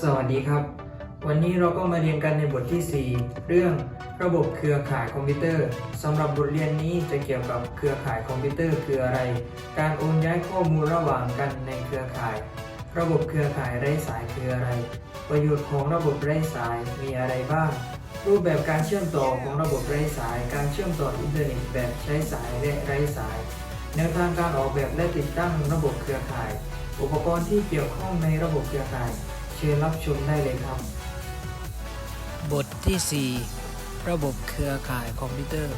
สวัสดีครับ วันนี้เราก็มาเรียนกันในบทที่ 4 เรื่องระบบเครือข่ายคอมพิวเตอร์สำหรับบทเรียนนี้จะเกี่ยวกับเครือข่ายคอมพิวเตอร์คืออะไร การโอนย้ายข้อมูลระหว่างกันในเครือข่าย ระบบเครือข่ายไร้สายคืออะไร ประโยชน์ของระบบไร้สายมีอะไรบ้าง รูปแบบการเชื่อมต่อของระบบไร้สาย การเชื่อมต่ออินเทอร์เน็ตแบบใช้สายและไร้สาย แนวทางการออกแบบและติดตั้งระบบเครือข่าย อุปกรณ์ที่เกี่ยวข้องในระบบเครือข่าย เชิญรับชมได้เลยครับ บทที่ 4 ระบบเครือข่ายคอมพิวเตอร์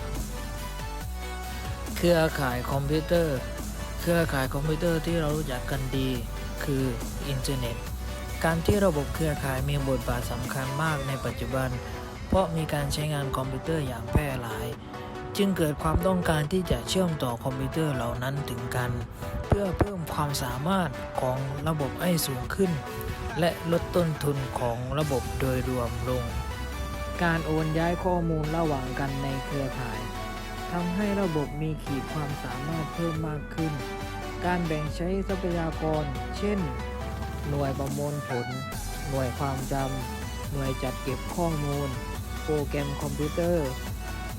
เครือข่ายคอมพิวเตอร์ เครือข่ายคอมพิวเตอร์ที่เรารู้จักกันดี คืออินเทอร์เน็ต การที่ระบบเครือข่ายมีบทบาทสำคัญมากในปัจจุบัน เพราะมีการใช้งานคอมพิวเตอร์อย่างแพร่หลาย จึงเกิดความต้องการที่จะเชื่อมต่อคอมพิวเตอร์เหล่านั้นถึงกัน เพื่อเพิ่มความสามารถของระบบให้สูงขึ้น และลดต้นทุนของระบบโดยรวมลง การโอนย้ายข้อมูลระหว่างกันในเครือข่ายทำให้ระบบมีขีดความสามารถเพิ่มมากขึ้น การแบ่งใช้ทรัพยากร เช่น หน่วยประมวลผล หน่วยความจำ หน่วยจัดเก็บข้อมูล โปรแกรมคอมพิวเตอร์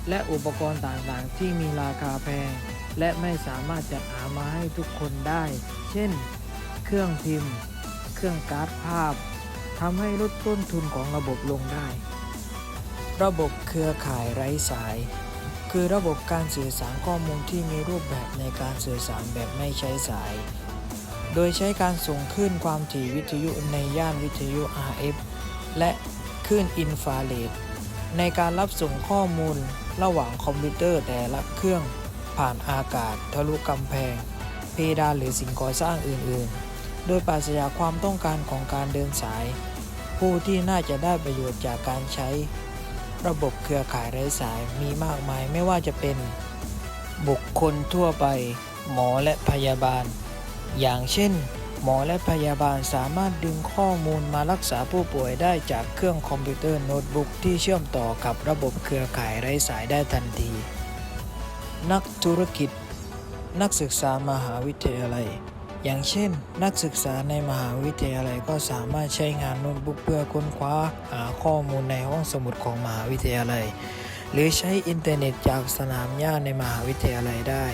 และอุปกรณ์ต่างๆ ที่มีราคาแพง และไม่สามารถจัดหามาให้ทุกคนได้ เช่น เครื่องพิมพ์ เครื่องการ์ดภาพทำให้ลดต้นทุนของระบบลงได้ ระบบเครือข่ายไร้สาย คือระบบการสื่อสารข้อมูลที่มีรูปแบบในการสื่อสารแบบไม่ใช้สาย โดยใช้การส่งคลื่นความถี่วิทยุในย่านวิทยุ RF และคลื่นอินฟราเรด ในการรับส่งข้อมูลระหว่างคอมพิวเตอร์แต่ละเครื่องผ่านอากาศ ทะลุกำแพง เพดานหรือสิ่งก่อสร้างอื่น ๆ โดยปราศจากความต้องการของการเดินสาย ผู้ที่น่าจะได้ประโยชน์จากการใช้ ระบบเครือข่ายไร้สายมีมากมายไม่ว่าจะเป็น บุคคลทั่วไป หมอและพยาบาล อย่างเช่น หมอและพยาบาลสามารถดึงข้อมูลมารักษาผู้ป่วยได้จากเครื่องคอมพิวเตอร์โน้ตบุ๊กที่เชื่อมต่อกับระบบเครือข่ายไร้สายได้ทันที นักธุรกิจ นักศึกษามหาวิทยาลัย อย่างเช่น นักศึกษาในมหาวิทยาลัยก็สามารถใช้งานโน้ตบุ๊กเพื่อค้นคว้าหาข้อมูลในห้องสมุดของมหาวิทยาลัย หรือใช้อินเทอร์เน็ตจากสนามหญ้าในมหาวิทยาลัยได้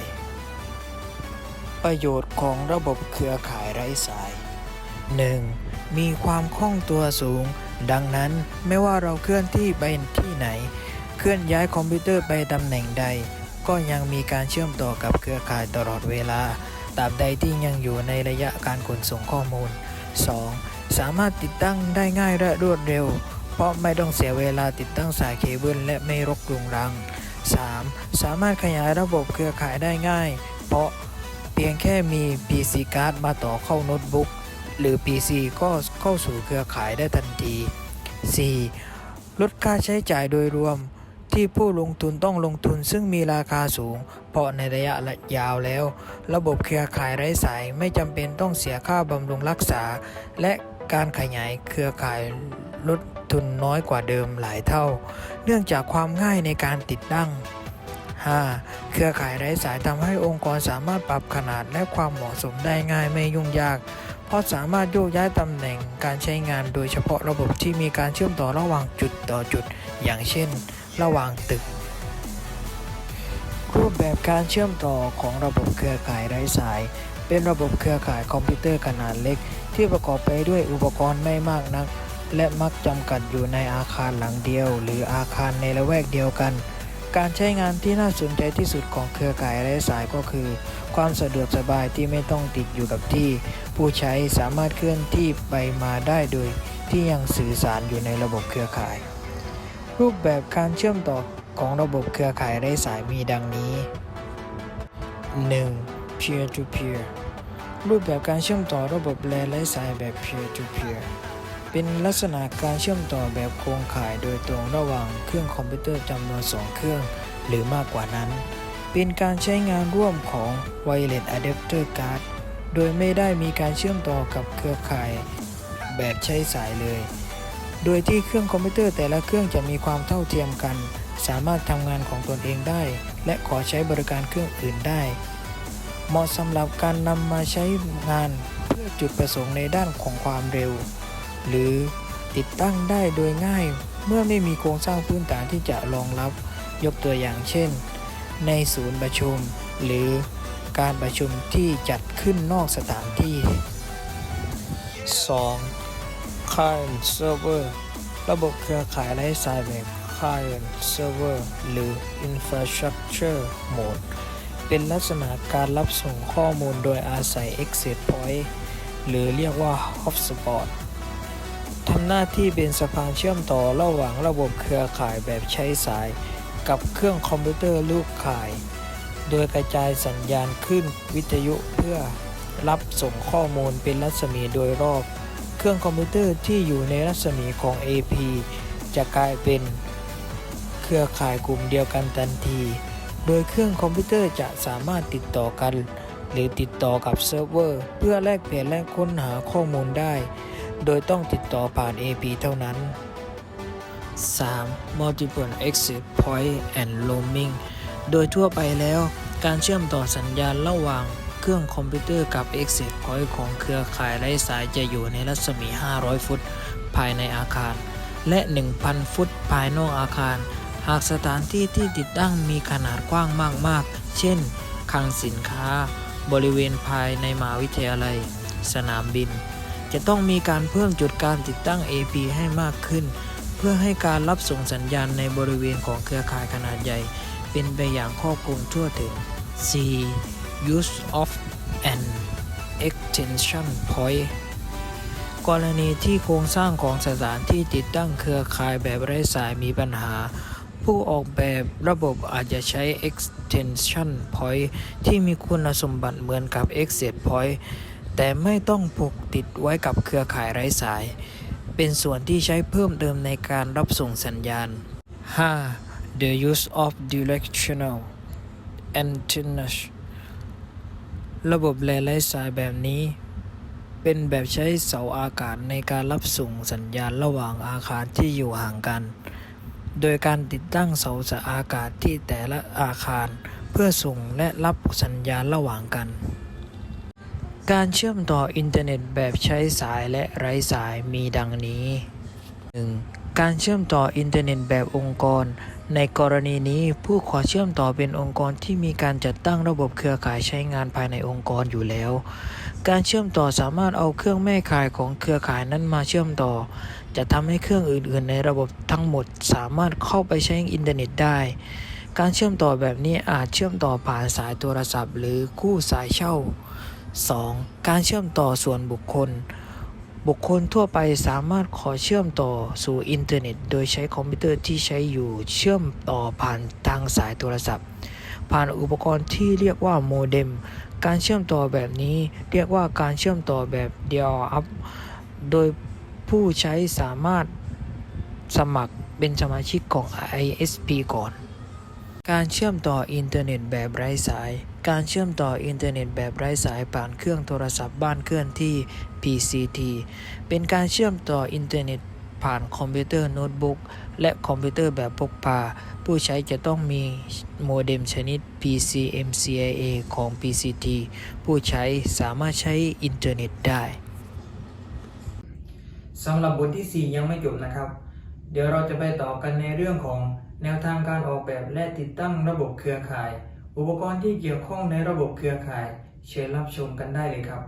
ประโยชน์ของระบบเครือข่ายไร้สาย 1. มีความคล่องตัวสูง ดังนั้นไม่ว่าเราเคลื่อนที่ไปที่ไหน เคลื่อนย้ายคอมพิวเตอร์ไปตำแหน่งใด ก็ยังมีการเชื่อมต่อกับเครือข่ายตลอดเวลา ตราบใดที่ยังอยู่ในระยะการขนส่งข้อมูล 2. สามารถติดตั้งได้ง่ายและรวดเร็ว เพราะไม่ต้องเสียเวลาติดตั้งสายเคเบิลและไม่รกรุงรัง 3. สามารถขยายระบบเครือข่ายได้ง่าย เพียงแค่มี PC card มาต่อเข้าโน้ตบุ๊กหรือ PC ก็เข้าสู่เครือข่ายได้ทันที 4. ลดค่าใช้จ่ายโดยรวมที่ผู้ลงทุนต้องลงทุนซึ่งมีราคาสูง เพราะในระยะยาวแล้ว ระบบเครือข่ายไร้สายไม่จำเป็นต้องเสียค่าบำรุงรักษา และการขยายเครือข่ายลดทุนน้อยกว่าเดิมหลายเท่า เนื่องจากความง่ายในการติดตั้ง 5. เครือข่ายไร้สายทำให้องค์กรสามารถปรับขนาดและความเหมาะสมได้ง่ายไม่ยุ่งยาก เพราะสามารถโยกย้ายตำแหน่งการใช้งานโดยเฉพาะระบบที่มีการเชื่อมต่อระหว่างจุดต่อจุด อย่างเช่น ระหว่างตึก รูปแบบการเชื่อมต่อของระบบเครือข่ายไร้สาย เป็นระบบเครือข่ายคอมพิวเตอร์ขนาดเล็ก ที่ประกอบไปด้วยอุปกรณ์ไม่มากนัก และมักจำกัดอยู่ในอาคารหลังเดียว หรืออาคารในละแวกเดียวกัน การใช้งานที่น่าสนใจที่สุดของเครือข่ายไร้สายก็คือ ความสะดวกสบายที่ไม่ต้องติดอยู่กับที่ ผู้ใช้สามารถเคลื่อนที่ไปมาได้โดย ที่ยังสื่อสารอยู่ในระบบเครือข่าย รูปแบบการเชื่อมต่อของระบบเครือข่ายไร้สายมีดังนี้ 1. peer to peer รูปแบบการเชื่อมต่อระบบแลนไร้สายแบบ peer to peer เป็นลักษณะการเชื่อมต่อแบบโครงข่ายโดยตรงระหว่างเครื่องคอมพิวเตอร์จำนวน 2 เครื่อง หรือมากกว่านั้น เป็นการใช้งานร่วมของ Wireless Adapter Card โดยไม่ได้มีการเชื่อมต่อกับเครือข่ายแบบใช้สายเลย โดยที่เครื่องคอมพิวเตอร์แต่ละเครื่องจะมีความเท่าเทียมกัน สามารถทำงานของตนเองได้ และขอใช้บริการเครื่องอื่นได้ เหมาะสำหรับการนำมาใช้งานเพื่อจุดประสงค์ในด้านของความเร็ว หรือติดตั้งได้โดยง่าย เมื่อไม่มีโครงสร้างพื้นฐานที่จะรองรับ ยกตัวอย่างเช่น ในศูนย์ประชุม หรือการประชุมที่จัดขึ้นนอกสถานที่ 2. Client Server ระบบเครือข่ายไร้สายแบบ Client Server หรือ Infrastructure Mode เป็นลักษณะการรับส่งข้อมูลโดยอาศัย Exit Point หรือเรียกว่า Hotspot ำหน้าที่เป็นสะพานเชื่อมต่อระหว่างระบบเครือข่ายแบบใช้สาย กับเครื่องคอมพิวเตอร์ลูกข่าย โดยกระจายสัญญาณขึ้นวิทยุเพื่อรับส่งข้อมูลเป็นรัศมีโดยรอบ เครื่องคอมพิวเตอร์ที่อยู่ในรัศมีของ AP จะกลายเป็น เครือข่ายกลุ่มเดียวกันทันที โดยเครื่องคอมพิวเตอร์จะสามารถติดต่อกัน หรือติดต่อกับเซิร์ฟเวอร์ เพื่อแลกเปลี่ยนและค้นหาข้อมูลได้ โดยต้องติดต่อผ่าน AP เท่านั้น 3. Multiple Exit Point and Roaming โดยทั่วไปแล้วการเชื่อมต่อสัญญาณระหว่างเครื่องคอมพิวเตอร์กับ Exit Point ของเครือข่ายไร้สายจะอยู่ในรัศมี 500 ฟุต ภายในอาคาร และ 1,000 ฟุต ภายนอกอาคาร หากสถานที่ที่ติดตั้งมีขนาดกว้างมากๆ เช่นคลังสินค้า บริเวณภายในมหาวิทยาลัย สนามบิน จะต้องมีการเพิ่มจุดการติดตั้ง AP ให้มากขึ้น เพื่อให้การรับส่งสัญญาณในบริเวณของเครือข่ายขนาดใหญ่ เป็นไปอย่างครอบคลุมทั่วถึง 4. Use of an extension point กรณีที่โครงสร้างของสถานที่ติดตั้งเครือข่ายแบบไร้สายมีปัญหา ผู้ออกแบบระบบอาจจะใช้ extension point ที่มีคุณสมบัติเหมือนกับ exit point แต่ไม่ต้องผูกติดไว้กับเครือข่ายไร้สาย เป็นส่วนที่ใช้เพิ่มเติมในการรับส่งสัญญาณ 5. The use of directional antennas ระบบแลไร้สายแบบนี้ เป็นแบบใช้เสาอากาศในการรับส่งสัญญาณระหว่างอาคารที่อยู่ห่างกัน โดยการติดตั้งเสาสอากาศที่แต่ละอาคาร เพื่อส่งและรับสัญญาณระหว่างกัน การเชื่อมต่ออินเทอร์เน็ตแบบใช้สายและไร้สายมีดังนี้ 1. การเชื่อมต่ออินเทอร์เน็ตแบบองค์กร ในกรณีนี้ผู้ขอเชื่อมต่อเป็นองค์กรที่มีการจัดตั้งระบบเครือข่ายใช้งานภายในองค์กรอยู่แล้ว การเชื่อมต่อสามารถเอาเครื่องแม่ข่ายของเครือข่ายนั้นมาเชื่อมต่อ จะทำให้เครื่องอื่น ๆ ในระบบทั้งหมดสามารถเข้าไปใช้อินเทอร์เน็ตได้การเชื่อมต่อแบบนี้อาจเชื่อมต่อผ่านสายโทรศัพท์ หรือคู่สายเช่า 2. การเชื่อมต่อส่วนบุคคล บุคคลทั่วไปสามารถขอเชื่อมต่อสู่อินเทอร์เน็ต โดยใช้คอมพิวเตอร์ที่ใช้อยู่เชื่อมต่อผ่านทางสายโทรศัพท์ ผ่านอุปกรณ์ที่เรียกว่าโมเด็ม การเชื่อมต่อแบบนี้เรียกว่าการเชื่อมต่อแบบ dial up โดยผู้ใช้สามารถสมัครเป็นสมาชิกของ ISP ก่อน การเชื่อมต่ออินเทอร์เน็ตแบบไร้สาย การเชื่อมต่ออินเทอร์เน็ตแบบไร้สายผ่านเครื่องโทรศัพท์บ้านเคลื่อนที่ PCT เป็นการเชื่อมต่ออินเทอร์เน็ตผ่านคอมพิวเตอร์โน้ตบุ๊กและคอมพิวเตอร์แบบพกพา ผู้ใช้จะต้องมีโมเด็มชนิด PCMCIA ของ PCT ผู้ใช้สามารถใช้อินเทอร์เน็ตได้สำหรับบทที่ 4 ยังไม่จบนะครับ เดี๋ยวเราจะไปต่อกันในเรื่องของ แนวทางการออกแบบและติดตั้งระบบเครือข่าย อุปกรณ์ที่เกี่ยวข้องในระบบเครือข่าย เชิญรับชมกันได้เลยครับ